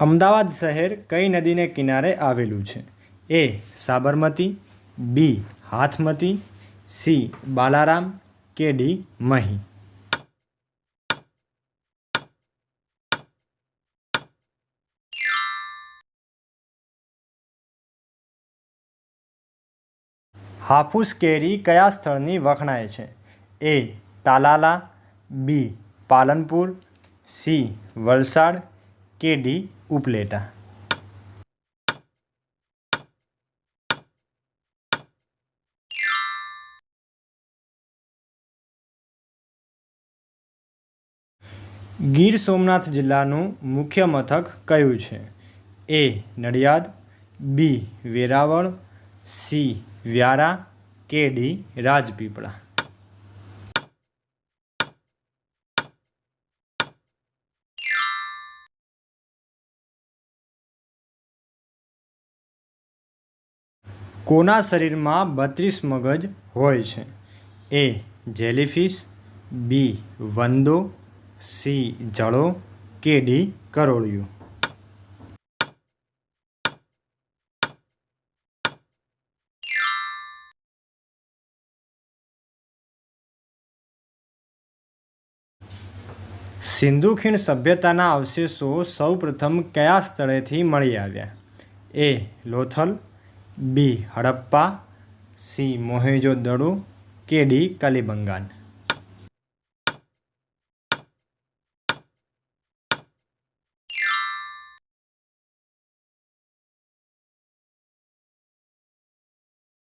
અમદાવાદ શહેર કઈ નદીને કિનારે આવેલું છે? A Sabarmati, B Hathmati, C Balaram કે ડી મહી? હાફૂસ કેરી કયા સ્થળની વખણાય છે? A Talala, B Palanpur, C Valsad કે ડી ઉપલેટા. ગીર સોમનાથ જિલ્લાનું મુખ્ય મથક કયું છે? A, Nadiad, B, Veraval, C, Vyara, કે, ડી, રાજપીપળા. કોના શરીરમાં બત્રીસ મગજ હોય છે? એ, જેલીફિશ, બી, વંદો, સી જળો કે ડી, કરોળિયું. સિંધુ ખીણ સભ્યતાના અવશેષો સૌપ્રથમ કયા સ્થળેથી મળી આવ્યા? A, Lothal B. Harappa C. Mohenjo Daro કે ડી. કલિબંગાન.